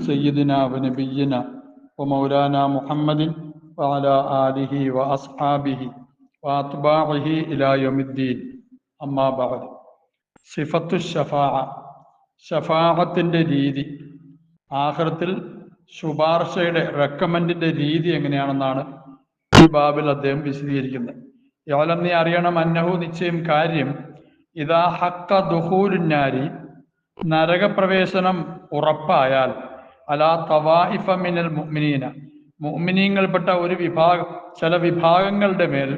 سيدنا ونبينا ومولانا محمد وعلى آله وأصحابه وأتباعه إلى يوم الدين أما بعد صفة الشفاعة ഷഫാഅത്തിൻ്റെ രീതി ആഖിറത്തിൽ ശുപാർശയുടെ റെക്കമെൻഡിന്റെ രീതി എങ്ങനെയാണെന്നാണ് ഈ ബാബിൽ അദ്ദേഹം വിശദീകരിക്കുന്നത് യോലം നീ അറിയണം അന്നഹു നിശ്ചയം കാര്യം ഇതാ ഹക്ക ദുഹൂരുന്നാരി നരകപ്രവേശനം ഉറപ്പായാൽ അലാ തവാഇഫ മിനൽ മുഅ്മിനീന. മുഅ്മിനീങ്ങൾപ്പെട്ട ഒരു വിഭാഗം ചില വിഭാഗങ്ങളുടെ മേൽ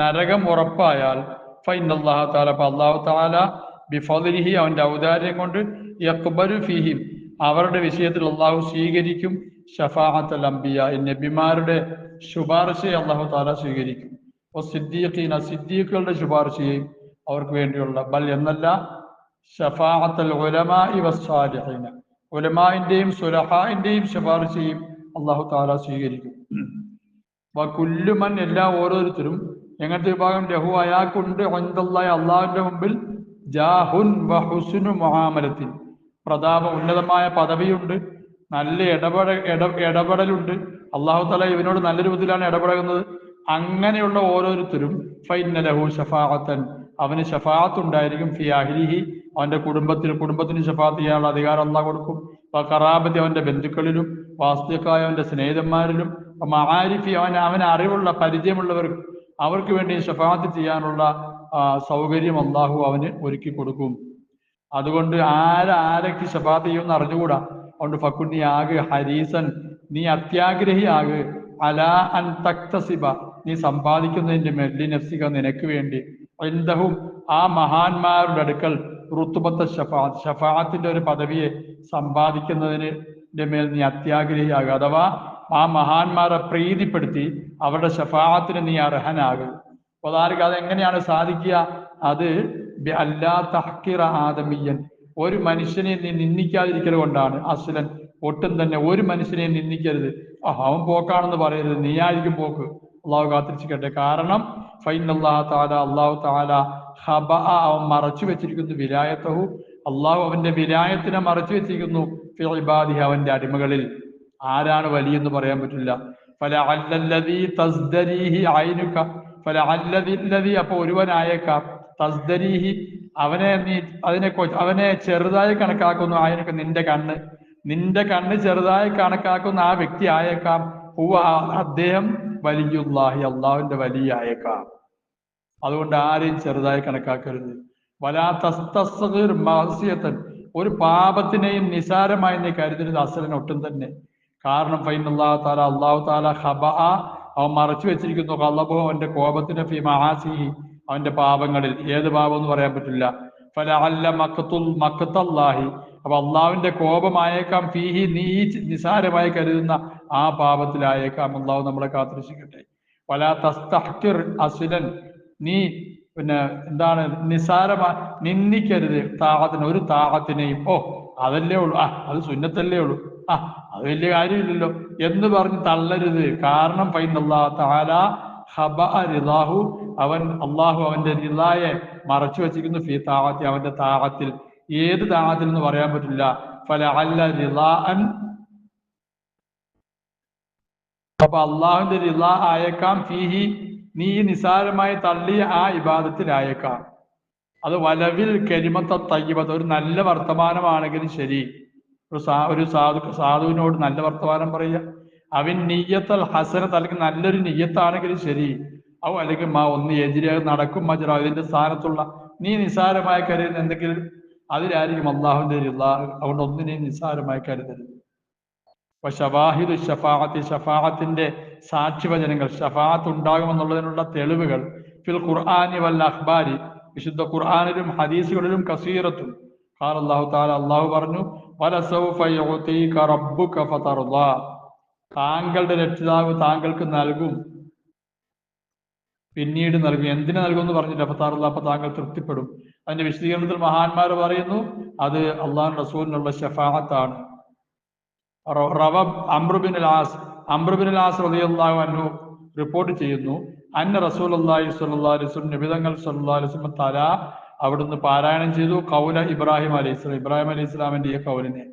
നരകം ഉറപ്പായാൽ ഫൈനല്ലാഹു തആല അള്ളാഹു താല ബിഫലിഹി അവന്റെ ഔദാര്യം കൊണ്ട് യക്ബരു ഫീഹിം അവരുടെ വിഷയത്തിൽ അള്ളാഹു സ്വീകരിക്കും. ഷഫാഅത്തുൽ അംബിയ നബിമാരുടെ ശുപാർശയെ അള്ളാഹു താല സ്വീകരിക്കും. അപ്പോൾ സിദ്ദീഖീന സിദ്ദീഖുകളുടെ ശുപാർശയെയും അവർക്ക് വേണ്ടിയുള്ള ബൽ എന്നല്ല ഷഫാഅത്തൽ ഉലമായി വസ്സാലിഹീന ഉലമാന്റെയും സുലഹാന്റെയും ശുപാർശയും അള്ളാഹു താല സ്വീകരിക്കും. വക്കുല്ലുമൻ എല്ലാ ഓരോരുത്തരും എങ്ങനത്തെ വിഭാഗം? ലഹു അയാൾക്കുണ്ട് ഒന്തല്ലായ അള്ളാഹുവിന്റെ മുമ്പിൽ ജാഹുൻ വഹുസുനു മുഹാമലത്തിൻ. പ്രതാപ ഉന്നതമായ പദവിയുണ്ട് നല്ല ഇടപെട ഇട ഇടപെടലുണ്ട്. അള്ളാഹു തല ഇവനോട് നല്ല രൂപത്തിലാണ് ഇടപെടുന്നത് അങ്ങനെയുള്ള ഓരോരുത്തരും ഫൈനലഹു ഷഫാഅത്തൻ അവന് ഷഫാഅത്ത് ഉണ്ടായിരിക്കും ഫി അഹ്ലിഹി അവന്റെ കുടുംബത്തിന് കുടുംബത്തിന് ഷഫാഅത്ത് ചെയ്യാനുള്ള അധികാരം അള്ളാഹ് കൊടുക്കും. കറാബത്തി അവന്റെ ബന്ധുക്കളിലും വാസ്തുക്കായ അവന്റെ സ്നേഹിതന്മാരിലും മഹാരിഫി അവൻ അവന് അറിവുള്ള പരിചയമുള്ളവർക്ക് അവർക്ക് വേണ്ടി ഷഫാഅത്ത് ചെയ്യാനുള്ള സൗകര്യം അള്ളാഹു അവന് ഒരുക്കി കൊടുക്കും. അതുകൊണ്ട് ആരാരൊക്കെ ഷഫാത്ത് ചെയ്യുമെന്ന് അറിഞ്ഞുകൂടാ. അതുകൊണ്ട് ഫക്കുൻ നീ ആകെ ഹരീസൻ നീ അത്യാഗ്രഹി ആകെ അലാ അൻ തക്തസിബ നീ സമ്പാദിക്കുന്നതിന്റെ മെല്ലി നഫ്സിക നിനക്ക് വേണ്ടി. എന്തും ആ മഹാന്മാരുടെ അടുക്കൽ ഋത്തുബത്ത ഷഫാത്ത് ഷഫാത്തിന്റെ ഒരു പദവിയെ സമ്പാദിക്കുന്നതിന് മേൽ നീ അത്യാഗ്രഹിയാകുക. അഥവാ ആ മഹാന്മാരെ പ്രീതിപ്പെടുത്തി അവരുടെ ഷഫാത്തിന് നീ അർഹനാകുക. അതാർക്ക് അതെങ്ങനെയാണ് സാധിക്കുക? അത് അല്ലാ തഹക്കിറ ആദമിയൻ ഒരു മനുഷ്യനെ നീ നിന്ദിക്കാതിരിക്കൽ കൊണ്ടാണ്. അസുലൻ ഒട്ടും തന്നെ ഒരു മനുഷ്യനെ നിന്ദിക്കരുത്. അവൻ പോക്കാണെന്ന് പറയരുത്. നീ ആയിരിക്കും പോക്ക്. അള്ളാഹു കാത്തിരിച്ചിക്കട്ടെ കാരണം ഫൈൻ അള്ളാഹു താല അള്ളാഹു താല ഹബ അവൻ മറച്ചു വെച്ചിരിക്കുന്നു വിലായത്തഹു അള്ളാഹു അവന്റെ വിലായത്തിനെ മറച്ചു വെച്ചിരിക്കുന്നു ഫിബാദി അവന്റെ അടിമകളിൽ. ആരാണ് വലിയെന്ന് പറയാൻ പറ്റില്ല. അപ്പൊ ഒരുവനായേക്കാം. തസ്ദരീഹി അവനെ നീ അതിനെ അവനെ ചെറുതായി കണക്കാക്കുന്നു ആയനൊക്കെ നിന്റെ കണ്ണ്. നിന്റെ കണ്ണ് ചെറുതായി കണക്കാക്കുന്ന ആ വ്യക്തി ആയേക്കാം. ഹുവ അദ്ദേഹം വലിയുല്ലാഹി അള്ളാഹുവിന്റെ വലിയ ആയേക്കാം അതുകൊണ്ട് ആരെയും ചെറുതായി കണക്കാക്കരുത്. വലാ തസ്തസ്ഗിർ മാസിയത്തൻ ഒരു പാപത്തിനെയും നിസാരമായി നീ കരുതരുത് അസലിന് ഒട്ടും തന്നെ. കാരണം ഫൈൻ അള്ളാഹു താല അള്ളാഹു താല ഹബ അവൻ മറച്ചു വെച്ചിരിക്കുന്നു. കള്ളബോ അവന്റെ കോപത്തിന്റെ ഫി മഹാസിഹി അവന്റെ പാപങ്ങളിൽ. ഏത് പാപം എന്ന് പറയാൻ പറ്റില്ല. ഫല അല്ല മക്കത്തുൽ മക്കത്തല്ലാഹി അപ്പൊ അള്ളാഹുവിന്റെ കോപമായേക്കാം ഫീഹി നീ നിസാരമായി കരുതുന്ന ആ പാപത്തിലായേക്കാം. അള്ളാഹു നമ്മളെ കാത്തിരിക്കട്ടെ വല തസ്തഹിർ അസുലൻ. നീ പിന്നെ എന്താണ് നിസാരമാ നിന്ദിക്കരുത്. താഹത്തിന് ഒരു താഹത്തിനെയും ഓ അതല്ലേ ഉള്ളൂ. ആ അത് സുന്നത്തല്ലേ ഉള്ളൂ. ആ അത് വലിയ കാര്യമില്ലല്ലോ. എന്ന് പറഞ്ഞ് തള്ളരുത്. കാരണം റിലാഹു അവൻ അള്ളാഹു അവന്റെ റിലായെ മറച്ചു വെച്ചിരിക്കുന്നു. ഫി താഹത്തി അവന്റെ താഹത്തിൽ ഏത് താഹത്തിൽ എന്ന് പറയാൻ പറ്റില്ല. ഫല അല്ല റിലാൻ അപ്പൊ അള്ളാഹുവിന്റെ റിലാ ആയേക്കാം. ഫീഹി നീ നിസാരമായി തള്ളി ആ ഇബാദത്തിലായേക്കാം. അത് വലവിൽ കരിമത്ത തയ്യബത്ത് ഒരു നല്ല വർത്തമാനമാണെങ്കിലും ശരി. ഒരു സാ ഒരു സാധു സാധുവിനോട് നല്ല വർത്തമാനം പറയുക. അവൻ നീയത്തൽ ഹസനത്ത് അല്ലെങ്കിൽ നല്ലൊരു നീയത്താണെങ്കിലും ശരി. അവ അല്ലെങ്കിൽ മാ ഒന്ന് എതിരെ നടക്കും മജറ അതിന്റെ സ്ഥാനത്തുള്ള. നീ നിസാരമായി കരുതുന്ന എന്തെങ്കിലും അതിലായിരിക്കും അള്ളാഹുവിന്റെ അതുകൊണ്ട് ഒന്നിനെയും നിസാരമായി കരുതരുത്. ഷവാഹിദ് ഷഫാഅത്തി ഷഫാഅത്തിന്റെ സാക്ഷിവചനങ്ങൾ ഷഫാഅത്ത് ഉണ്ടാകുമെന്നുള്ളതിനുള്ള തെളിവുകൾ ഫിൽ ഖുർആാനി വല്ല അഖ്ബാരി വിശുദ്ധ ഖുർആാനിലും ഹദീസുകളിലും കസീറത്തും. ഖാൽ അള്ളാഹു താല അള്ളാഹു പറഞ്ഞു താങ്കളുടെ രക്ഷിതാവ് താങ്കൾക്ക് നൽകും. പിന്നീട് നൽകും. എന്തിനു നൽകും എന്ന് പറഞ്ഞില്ല ഫത്താറുള്ള അപ്പൊ താങ്കൾ തൃപ്തിപ്പെടും. അതിന്റെ വിശദീകരണത്തിൽ മഹാന്മാർ പറയുന്നു അത് അള്ളാഹു റസൂലിനുള്ള ഷഫാഅത്താണ് റ- റവ അമ്രുബിൻ ലാസ് അമ്രുബിൻ ലാസ് റളിയല്ലാഹു അൻഹു റിപ്പോർട്ട് ചെയ്യുന്നു. അന്ന റസൂൽ അള്ളാഹി സ്വല്ലല്ലാഹു അലൈഹി വസല്ലം നബിതങ്ങൾ അലൈഹി വസല്ലം തല അവിടുന്ന് പാരായണം ചെയ്തു. കൗല ഇബ്രാഹിം അലൈഹി സ്വലാം ഇബ്രാഹിം അലൈഹി സ്വലാമിന്റെ ഈ കൗലിനെ.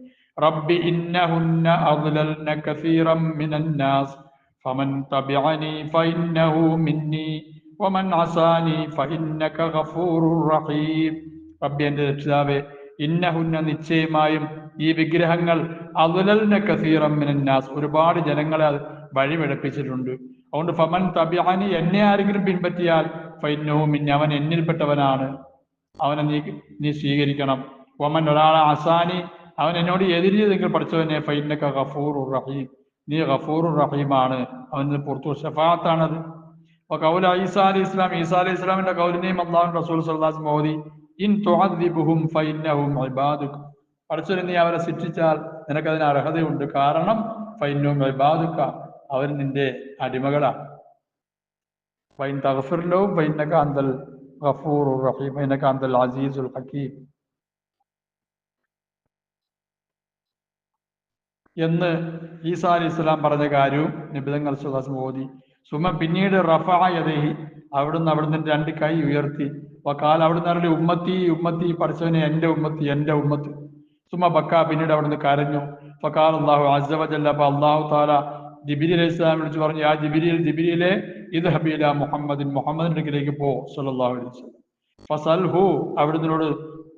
റബ്ബി ഇന്നഹുന്ന അദ്ലൽന കസീറം മിനൻ നാസ്. ഫമൻ തബിഅനി ഫഇന്നഹു മിന്നി. വമൻ അസാനി ഫഇന്നക ഗഫൂറുർ റഹീം. റബ്ബി എന്റെ രക്ഷിതാവേ ഇന്നഹുന്ന നിശ്ചയമായും ഈ വിഗ്രഹങ്ങൾ അതുലൽന കസീറമ്മിനാസ് ഒരുപാട് ജനങ്ങളെ അത് വഴിപിഴപ്പിച്ചിട്ടുണ്ട്. അതുകൊണ്ട് ഫമൻ തബിയാനി എന്നെ ആരെങ്കിലും പിൻപറ്റിയാൽ ഫൈനവും അവൻ എന്നിൽപ്പെട്ടവനാണ്. അവനെ നീ നീ സ്വീകരിക്കണം. ഒമൻ ഒരാളെ അസാനി അവൻ എന്നോട് എതിരിയതെങ്കിൽ പഠിച്ചവനെ ഫൈനക്ക ഗഫൂർ റഹീം. നീ ഗഫൂർ റഹീമാണ്. അവൻ പുറത്തു ഷഫാത്താണത് അപ്പൊ കൗൽ ഐസാ അലി ഇസ്ലാം ഈസാ അലി ഇസ്ലാമിന്റെ കൗലിനെയും അള്ളാഹു റസൂൽ സല്ലാസ് മോദി ഇൻ തുഅദ്ദിബുഹും ഫൈന്നഹും ഇബാദുക. പഠിച്ചവനെ നീ അവരെ ശിക്ഷിച്ചാൽ നിനക്കതിന് അർഹതയുണ്ട്. കാരണം ഫൈനും ബാധുക്ക അവർ നിന്റെ അടിമകളാണ് ഫൈൻ തഗ്ഫിർലഹും ഫൈന്നക അന്തൽ ഗഫൂർ റഹീം ഫൈന്നക അന്തൽ അസീസുൽ ഹക്കീം. എന്ന് ഈസാ അലി ഇസ്ലാം പറഞ്ഞ കാര്യവും നിബിതങ്ങൾ സുഹാസ് മോദി സുമ പിന്നീട് റഫായതേഹി അവിടുന്ന് അവിടുന്ന് രണ്ട് കൈ ഉയർത്തി. വക്കാൽ അവിടുന്ന് അവരുടെ ഉമ്മത്തി ഉമ്മത്തി പഠിച്ചവനെ എന്റെ ഉമ്മത്തി എന്റെ ഉമ്മത്ത്. സുമ ബക്ക പിന്നീട് അവിടുന്ന് കരഞ്ഞു. ഫക്കാൽ അള്ളാഹു അസവജല്ല അപ്പൊ അള്ളാഹു താല ജിബിരി അലൈഹി ഇസ്ലാം വിളിച്ചു പറഞ്ഞു ആ ജിബിരിയിൽ ജിബിരിയിലെ ഇത് ഹബീല മുഹമ്മദിൻ മുഹമ്മദിന്റെ അടുക്കിലേക്ക് പോ സല്ലല്ലാഹു അലൈഹി വസല്ലം. ഫസൽഹു അവിടുന്നോട്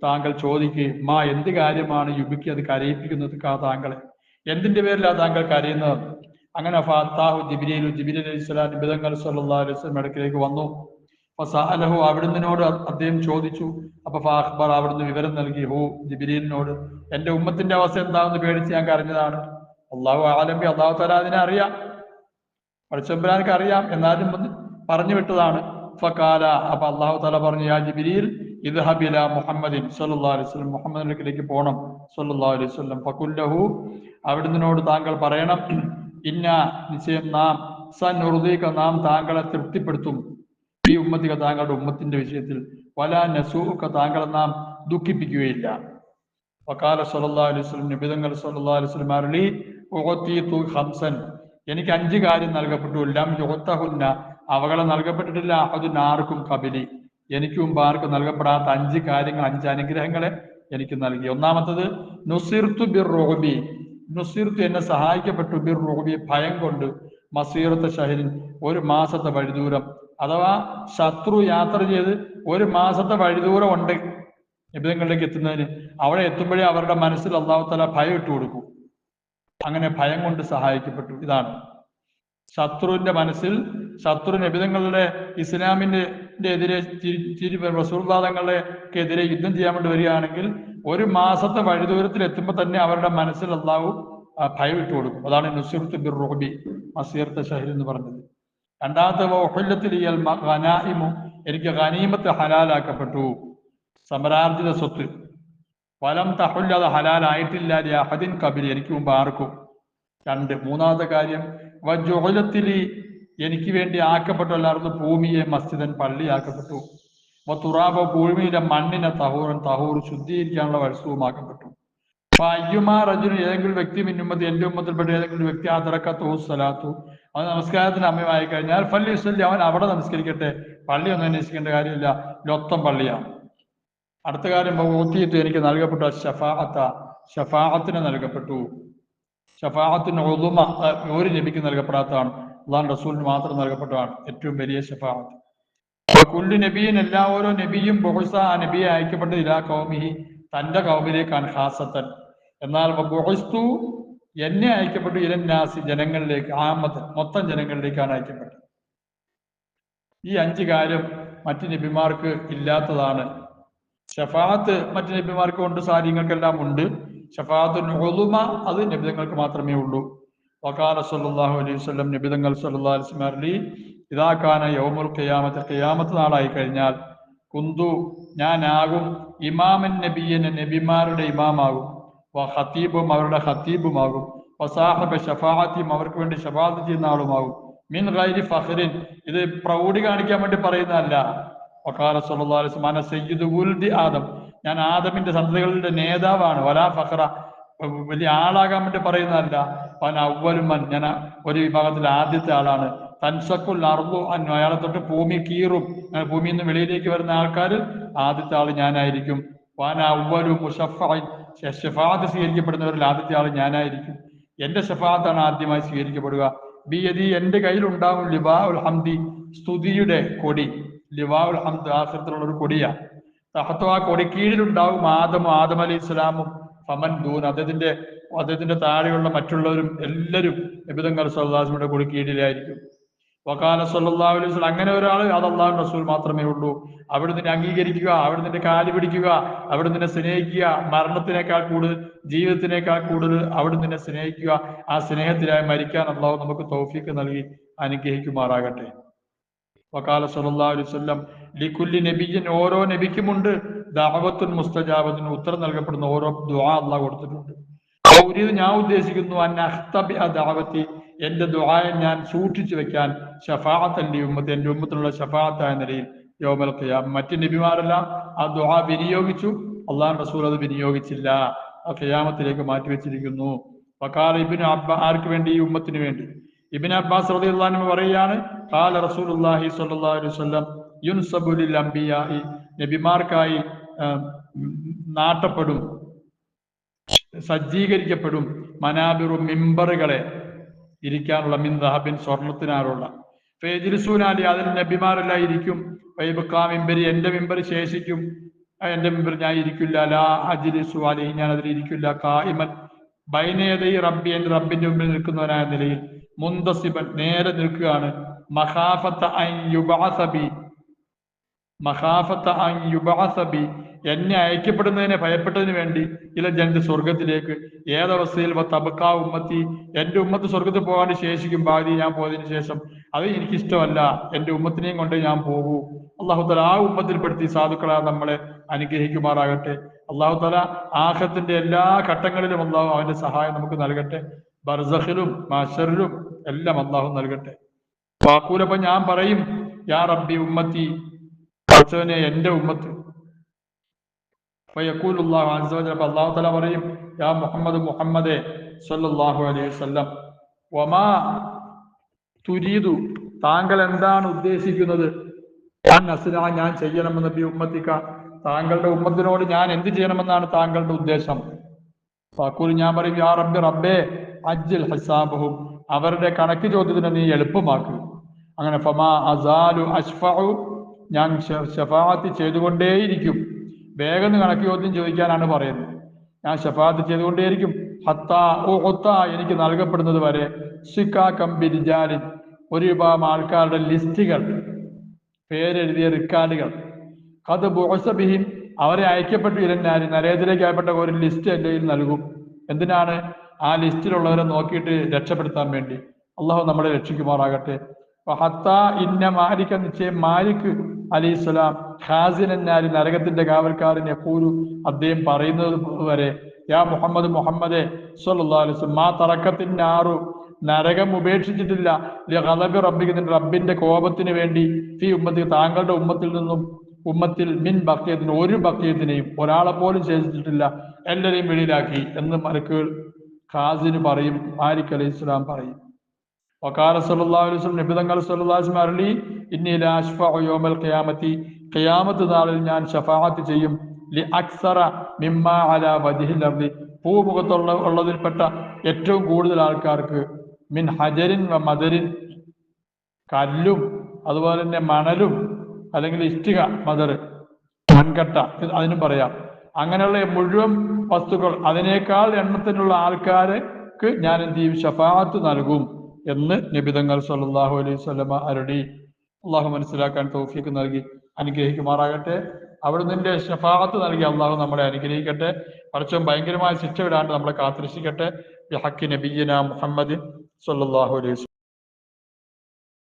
താങ്കൾ ചോദിക്ക് മാ എന്ത് കാര്യമാണ് യുബിക്ക് അത് കരയിപ്പിക്കുന്നത്? കാ താങ്കളെ. എന്തിന്റെ പേരിലാണ് താങ്കൾ കരയുന്നത്? അങ്ങനെ ഫാത്താഹു ജിബിരിയിലു ജിബിരി അലൈഹി സ്വലാം നിബിതങ്ങൾ സല്ലാ അലൈഹി സ്വലം അടുക്കിലേക്ക് വന്നു. ഫസാലഹു അവിടുന്നോട് അദ്ദേഹം ചോദിച്ചു അപ്പൊ ഫാഖ്ബർ അവിടുന്ന് വിവരം നൽകി? ഹു ജിബ്രീലിനോട്. എന്റെ ഉമ്മത്തിന്റെ അവസ്ഥ എന്താണെന്ന് പേടിച്ച് ഞാൻ കരഞ്ഞതാണ്. അള്ളാഹു ആലംബി അള്ളാഹു തല അതിനെ അറിയാം. പഠിച്ചമ്പരാനക്ക് അറിയാം? എന്നാലും പറഞ്ഞു വിട്ടതാണ്. ഫക്കാല അപ്പൊ അള്ളാഹു തല പറഞ്ഞു യാ ജിബിരിയിൽ ഇദ്ഹബില മുഹമ്മദിൻ സല്ലല്ലാഹു അലൈഹി വസല്ലം. മുഹമ്മദിലേക്ക് പോണം സല്ലല്ലാഹു അലൈഹി വസല്ലം. ഫഖുല്ലഹു അവിടുന്നോട് താങ്കൾ പറയണം. ഇന്ന നിശ്ചയം നാം സനുറുദീക നാം താങ്കളെ തൃപ്തിപ്പെടുത്തും. ഈ ഉമ്മത്തിക താങ്കളുടെ ഉമ്മത്തിന്റെ വിഷയത്തിൽ വല നസൂക്ക താങ്കളെ നാം ദുഃഖിപ്പിക്കുകയില്ല. വക്കാല സല്ലല്ലാഹു അലൈഹി വസല്ലം നിബിതങ്ങൾ സല്ലല്ലാഹു അലൈഹി വസല്ലം അരളി ഉഅതീതു ഖംസൻ. എനിക്ക് അഞ്ച് കാര്യം നൽകപ്പെട്ടു. എല്ലാം യുഹത്തഹുന്ന അവകളെ നൽകപ്പെട്ടിട്ടില്ല. അഹദുൻ ആർക്കും കബിലി. എനിക്കും ആർക്കും നൽകപ്പെടാത്ത അഞ്ച് കാര്യങ്ങൾ അഞ്ച് അനുഗ്രഹങ്ങളെ എനിക്ക് നൽകി. ഒന്നാമത്തത് നുസിർത്തു ബിർ റോബി നുസിർത്തു എന്നെ സഹായിക്കപ്പെട്ടു. ബിർ റോബി ഭയം കൊണ്ട് മസീറത്തെ ഷഹരിൻ ഒരു മാസത്തെ വഴിദൂരം അഥവാ ശത്രു യാത്ര ചെയ്ത് ഒരു മാസത്തെ വഴിദൂരം ഉണ്ട് നിബിധങ്ങളിലേക്ക് എത്തുന്നതിന് അവിടെ എത്തുമ്പോഴേ അവരുടെ മനസ്സിൽ അള്ളാഹുത്തല തല ഭയം ഇട്ടു കൊടുക്കും. അങ്ങനെ ഭയം കൊണ്ട് സഹായിക്കപ്പെട്ടു. ഇതാണ്. ശത്രുവിന്റെ മനസ്സിൽ ശത്രു നിബിധങ്ങളുടെ ഇസ്ലാമിന്റെ എതിരെ എതിരെ യുദ്ധം ചെയ്യാൻ വേണ്ടി വരികയാണെങ്കിൽ ഒരു മാസത്തെ വഴിദൂരത്തിൽ എത്തുമ്പോൾ തന്നെ അവരുടെ മനസ്സിൽ അള്ളാഹു ഭയം ഇട്ടു കൊടുക്കും. അതാണ് നുസുർത്ത് ബിർ റോബി മസീർത്ത് ഷഹീർ എന്ന് പറഞ്ഞത്. രണ്ടാമത്തെ എനിക്ക് ഖനീമത്ത് ഹലാലാക്കപ്പെട്ടു. സമരാർജിത സ്വത്ത്. ഫലം തഹുല്ല അത് ഹലാലായിട്ടില്ല അഹദിൻ കബിൽ എനിക്ക് മുമ്പ് ആർക്കും. രണ്ട്. മൂന്നാമത്തെ കാര്യം വജുഹലത്തിലി എനിക്ക് വേണ്ടി ആക്കപ്പെട്ടു എല്ലാവർക്കും ഭൂമിയെ മസ്ജിദൻ പള്ളിയാക്കപ്പെട്ടു. തുറാബ ഭൂമിയിലെ മണ്ണിനെ തഹൂറൻ തഹൂർ ശുദ്ധീകരിക്കാനുള്ള വത്സവുമാക്കപ്പെട്ടു. അപ്പൊ അയ്യുമാ ഏതെങ്കിലും വ്യക്തി മിന്നുമ്മത്ത് എന്റെ ഉമ്മത്തിൽപ്പെട്ട ഏതെങ്കിലും വ്യക്തി ആദറക്കത്തോ സലാത്തു അവൻ നമസ്കാരത്തിന് അമ്മയായി കഴിഞ്ഞാൽ പള്ളി വസ്ലി അവൻ അവിടെ നമസ്കരിക്കട്ടെ. പള്ളി ഒന്നും അന്വേഷിക്കേണ്ട കാര്യമില്ല. ലൊത്തം പള്ളിയാണ്. അടുത്ത കാര്യം ഓത്തിയിട്ട് എനിക്ക് നൽകപ്പെട്ട ഷഫാഅത്ത ഷഫാഅത്തിന് നൽകപ്പെട്ടു. ഷഫാഅത്തിന് ഒതുമ ഒരു നബിക്ക് നൽകപ്പെടാത്തതാണ്. അള്ളാൻ റസൂലിന് മാത്രം നൽകപ്പെട്ടതാണ് ഏറ്റവും വലിയ ഷഫാഅത്ത് കുല്ലു നബിയും എല്ലാ ഓരോ നബിയും ബഹുസ നബിയെ അയക്കപ്പെട്ടതില്ല കൗമിഹി തന്റെ കൗമിലേക്കാണ് ഹാസത്തൻ എന്നാൽ എന്നെ അയക്കപ്പെട്ടു. ഇലന്നാസി ജനങ്ങളിലേക്ക് ആമത്ത് മൊത്തം ജനങ്ങളിലേക്കാണ് അയക്കപ്പെട്ടത്. ഈ അഞ്ച് കാര്യം മറ്റു നബിമാർക്ക് ഇല്ലാത്തതാണ്. ഷഫാത്ത് മറ്റു നബിമാർക്ക് ഉണ്ട് സാരിങ്ങൾക്കെല്ലാം ഉണ്ട്. ഷഫാത്ത് ഉളുമ അത് നബിതങ്ങൾക്ക് മാത്രമേ ഉള്ളൂ. വക്കാല സല്ലാഹു അലൈഹി വസല്ലം നബിതങ്ങൾ സല്ലാ അർലി ഇതാക്കാന യൗമുൽ ഖിയാമത്ത് ഖിയാമത്ത് നാളായി കഴിഞ്ഞാൽ കുന്തു ഞാനാകും ഇമാമൻ നബിയന് നബിമാരുടെ ഇമാമാകും. വ ഖത്തീബും അവരുടെ ഹത്തീബുമാകും വസാഹബ ഷഫാഹത്തിയും അവർക്ക് വേണ്ടി ഷഫാത്ത് ചെയ്യുന്ന ആളുമാകും. മിൻ ഗൈരി ഫഹ്റിൻ ഇത് പ്രൗഢി കാണിക്കാൻ വേണ്ടി പറയുന്നതല്ല. വക്കാല സല്ലല്ലാഹു അലൈഹി സയ്യിദു ഉൽദി ആദം. ഞാൻ ആദമിന്റെ സന്തതികളുടെ നേതാവാണ്. വലാ ഫഖറ. വലിയ ആളാകാൻ വേണ്ടി പറയുന്നതല്ല. പൻ അവലുമൻ ഞാൻ ഒരു വിഭാഗത്തിലെ ആദ്യത്തെ ആളാണ്. തൻസക്കുൽ അർബു അന്നു അയാളെ തൊട്ട് ഭൂമി കീറും. ഭൂമിയിൽ നിന്ന് വെളിയിലേക്ക് വരുന്ന ആൾക്കാർ ആദ്യത്തെ ആൾ ഞാനായിരിക്കും. വാന അവലു മുഷഫൈൻ ഷഫാത്ത് സ്വീകരിക്കപ്പെടുന്നവരിൽ ആദ്യത്തെ ആൾ ഞാനായിരിക്കും. എന്റെ ഷഫാത്താണ് ആദ്യമായി സ്വീകരിക്കപ്പെടുക. ബി യതി എന്റെ കയ്യിൽ ഉണ്ടാവും ലിബാ ഉൽ ഹംദി സ്തുതിയുടെ കൊടി. ലിബാ ഉൽ ഹംദ് ആശ്രത്തിലുള്ള ഒരു കൊടിയാണ് തഹത്വ ആ കൊടി കീഴിലുണ്ടാവും ആദമും ആദം അലി ഇസ്ലാമും ഫമൻ ദൂൻ അദ്ദേഹത്തിന്റെ അദ്ദേഹത്തിന്റെ താഴെയുള്ള മറ്റുള്ളവരും എല്ലാവരും നബിതങ്ങൾ സല്ലാസ്മിയുടെ കൊടി കീഴിലായിരിക്കും. വക്കാല സല്ലല്ലാഹു അലൈഹി അങ്ങനെ ഒരാൾ അത് അള്ളാഹു റസൂൽ മാത്രമേ ഉള്ളൂ. അവിടുന്ന് അംഗീകരിക്കുക അവിടുന്ന് കാൽ പിടിക്കുക അവിടുന്ന് സ്നേഹിക്കുക മരണത്തിനേക്കാൾ കൂടുതൽ ജീവിതത്തിനേക്കാൾ കൂടുതൽ അവിടുന്ന് സ്നേഹിക്കുക ആ സ്നേഹത്തിലായി മരിക്കാൻ അള്ളാഹു നമുക്ക് തൗഫീക്ക് നൽകി അനുഗ്രഹിക്കുമാറാകട്ടെ. വക്കാല അലൈഹി വസല്ലം ലിക്കുല്ലി ഓരോ നബിക്കുമുണ്ട് ദാവത്തുൻ മുസ്തജാബത്തിന് ഉത്തരം നൽകപ്പെടുന്ന ഓരോ ദുആ അള്ളാഹ് കൊടുത്തിട്ടുണ്ട്. ഇത് ഞാൻ ഉദ്ദേശിക്കുന്നു അൻ അഖ്തബി ദഅവത്തി എന്റെ ദുആയെ ഞാൻ സൂക്ഷിച്ചു വെക്കാൻ ഷഫാഅത്തല്ലി ഉമ്മത്ത് എന്റെ ഉമ്മത്തിലുള്ള ഷഫാഅത്തായ നിലയിൽ യോമൽ ഖിയാം മറ്റ് നബിമാരെല്ലാം ആ ദുആ വിനിയോഗിച്ചു. അള്ളാഹു റസൂൽ അത് വിനിയോഗിച്ചില്ല. ആ ഖിയാമത്തിലേക്ക് മാറ്റിവെച്ചിരിക്കുന്നു. വക്കാല ഇബിന് അബ്ബാ ആർക്ക് വേണ്ടി? ഈ ഉമ്മത്തിന് വേണ്ടി. ഇബിൻ അബ്ബാസ് റളിയല്ലാഹു പറയുകയാണ് ഖാല റസൂലുള്ളാഹി സ്വല്ലല്ലാഹു അലൈഹി വസല്ലം യുൻസബു ലിൽ അംബിയായി. നബിമാർക്കായി നാട്ടപ്പെടും സജ്ജീകരിക്കപ്പെടും മനാബിറു മിമ്പറുകളെ ഇരിക്കാനുള്ള മിൻ ദഹബിൻ സ്വർണത്തിനാലുള്ള ഫേജിലിസൂനാലി അതിൽ നബിമാരെല്ലാം ഇരിക്കും വൈബക്കാ മിമ്പരി എന്റെ മിമ്പർ ശേഷിക്കും. എന്റെ മിമ്പർ ഞാൻ ഇരിക്കില്ല. ലാ അജിലിസു അലി ഞാൻ അതിൽ ഇരിക്കില്ല. കായിമൻ ബൈനേതൈ റബ്ബി എന്റെ റബ്ബിന്റെ മുമ്പിൽ നിൽക്കുന്നവനായ നിലയിൽ മുന്തസിബൻ നേരെ നിൽക്കുകയാണ്. മഹാഫത്ത അൻ യുബാസബി മഹാഫത്ത അൻ യുബഅസബി എന്നെ അയക്കപ്പെടുന്നതിനെ ഭയപ്പെട്ടതിന് വേണ്ടി ഇല ജനത സ്വർഗത്തിലേക്ക് ഏതവസ്ഥയിൽ തബക്കാ ഉമ്മത്തി എന്റെ ഉമ്മത്ത് സ്വർഗത്തിൽ പോകാണ്ട് ശേഷിക്കും ഭാര്യ ഞാൻ പോയതിനു ശേഷം. അത് എനിക്കിഷ്ടമല്ല. എന്റെ ഉമ്മത്തിനെയും കൊണ്ട് ഞാൻ പോകൂ. അള്ളാഹു തല ആ ഉമ്മത്തിൽപ്പെടുത്തി സാധുക്കളാ നമ്മളെ അനുഗ്രഹിക്കുമാറാകട്ടെ. അള്ളാഹു തല ആഹത്തിന്റെ എല്ലാ ഘട്ടങ്ങളിലും അള്ളാഹു അവന്റെ സഹായം നമുക്ക് നൽകട്ടെ. ബർസഖിലും മാഷറിലും എല്ലാം അള്ളാഹു നൽകട്ടെ. വാക്കൂലപ്പോ ഞാൻ പറയും യാ റബ്ബി ഉമ്മത്തി എന്റെ ഉമ്മത്ത് ഫയഖൂൽ അല്ലാഹു അസ്സ വജല്ല അപ്പോൾ അല്ലാഹു തആല പറയും യാ മുഹമ്മദ് മുഹമ്മദേ സല്ലല്ലാഹു അലൈഹി വസല്ലം. വമാ തുരീദു താങ്കൾ എന്താണ് ഉദ്ദേശിക്കുന്നത്? ഞാൻ അസ്ന ഞാൻ ചെയ്യണമെന്ന് നബി ഉമ്മത്തിക്ക താങ്കളുടെ ഉമ്മത്തിനോട് ഞാൻ എന്ത് ചെയ്യണമെന്നാണ് താങ്കളുടെ ഉദ്ദേശം? ഫാക്കൂൽ ഞാൻ പറയും യാ റബ്ബി റബ്ബേ അജ്ജൽ ഹിസാബഹും അവരുടെ കണക്ക് ചോദ്യത്തിന് നീ എളുപ്പമാക്കുക അങ്ങനെ ഫമാ അസാലു അഷ്ഫു ഞാൻ ഷഫാത്ത് ചെയ്തുകൊണ്ടേയിരിക്കും. വേഗം കണക്ക് ചോദ്യം ചോദിക്കാനാണ് പറയുന്നത്. ഞാൻ ഷഫാഅത്ത് ചെയ്തുകൊണ്ടേയിരിക്കും. ഹത്താ ഓ ഒത്ത എനിക്ക് നൽകപ്പെടുന്നത് വരെ സിക്കാ കമ്പിരിജാലിൻ ഒരു വിഭാഗം ആൾക്കാരുടെ ലിസ്റ്റുകൾ പേരെഴുതിയ റിക്കാർഡുകൾ. അത് ബോസബിഹിൻ അവരെ അയക്കപ്പെട്ടു ഇരന്നാരി നരേന്ദ്രയ്ക്ക് അയപ്പെട്ട ഒരു ലിസ്റ്റ് എന്റെ കയ്യിൽ നൽകും. എന്തിനാണ് ആ ലിസ്റ്റിലുള്ളവരെ നോക്കിയിട്ട് രക്ഷപ്പെടുത്താൻ വേണ്ടി? അള്ളാഹു നമ്മളെ രക്ഷിക്കുമാറാകട്ടെ. ഇന്ന മാലിക്ക നിശ്ചയം മാലിക് അലി ഇസ്ലാം ഖാസിനാരി നരകത്തിന്റെ കാവൽക്കാരൻ എപ്പോഴും അദ്ദേഹം പറയുന്നത് വരെ യാ മുഹമ്മദ് മുഹമ്മദ് വസല്ലം മാ തറക്കത്തിനാറു നരകം ഉപേക്ഷിച്ചിട്ടില്ല റബ്ബിക്ക് നിന്റെ റബ്ബിന്റെ കോപത്തിന് വേണ്ടി ഫി ഉമ്മത്തിൽ താങ്കളുടെ ഉമ്മത്തിൽ നിന്നും ഉമ്മത്തിൽ മിൻ ഭക്തിയത്തിന് ഒരു ഭക്തിയത്തിനെയും ഒരാളെ പോലും ശേഷിച്ചിട്ടില്ല എല്ലാരെയും വെളിയിലാക്കി എന്ന് മലക്കുകൾ ഖാസിന് പറയും മാലിക് അലൈഹി ഇസ്ലാം പറയും. വക്കാല സല്ലല്ലാഹു അലൈഹി വസല്ലം നബി തങ്ങൾ സല്ലല്ലാഹു അലൈഹി വസല്ലം അരളി ഇന്നി ലാ അശ്ഫഉ യൗമൽ ഖിയാമത്തി. ഖിയാമത്ത് നാളിൽ ഞാൻ ഷഫാഅത്ത് ചെയ്യും. ലി അക്സറ മിമ്മ അലാ വജ്ഹിൽ അർദി. ഭൂമുഖത്തുള്ള ഉള്ളതിൽപ്പെട്ട ഏറ്റവും കൂടുതൽ ആൾക്കാർക്ക് മിൻ ഹജരിൻ വ മദരിൻ കല്ലും അതുപോലെ തന്നെ മണലും അല്ലെങ്കിൽ ഇഷ്ടിക മദർ മൺകട്ട അതിനും പറയാം. അങ്ങനെയുള്ള മുഴുവൻ വസ്തുക്കൾ അതിനേക്കാൾ എണ്ണത്തിലുള്ള ആൾക്കാർക്ക് ഞാൻ എന്ത് ചെയ്യും? ഷഫാഅത്ത് നൽകും. എന്ന് നബിതങ്ങൾ സല്ലാഹു അലൈഹി സ്വലമ അരുളി. അള്ളാഹു മനസ്സിലാക്കാൻ തോഫിക്ക് നൽകി. അനുഗ്രഹിക്കുമാറാകട്ടെ. അവിടെ നിന്റെ ഷഫാഅത്ത് നൽകി. അള്ളാഹു നമ്മളെ അനുഗ്രഹിക്കട്ടെ. പറച്ചും ഭയങ്കരമായ ശിക്ഷ വിടാണ്ട് നമ്മളെ കാത്തിരിക്കട്ടെ ഹക്കി നബീന മുഹമ്മദ് സല്ലാഹു അലൈഹി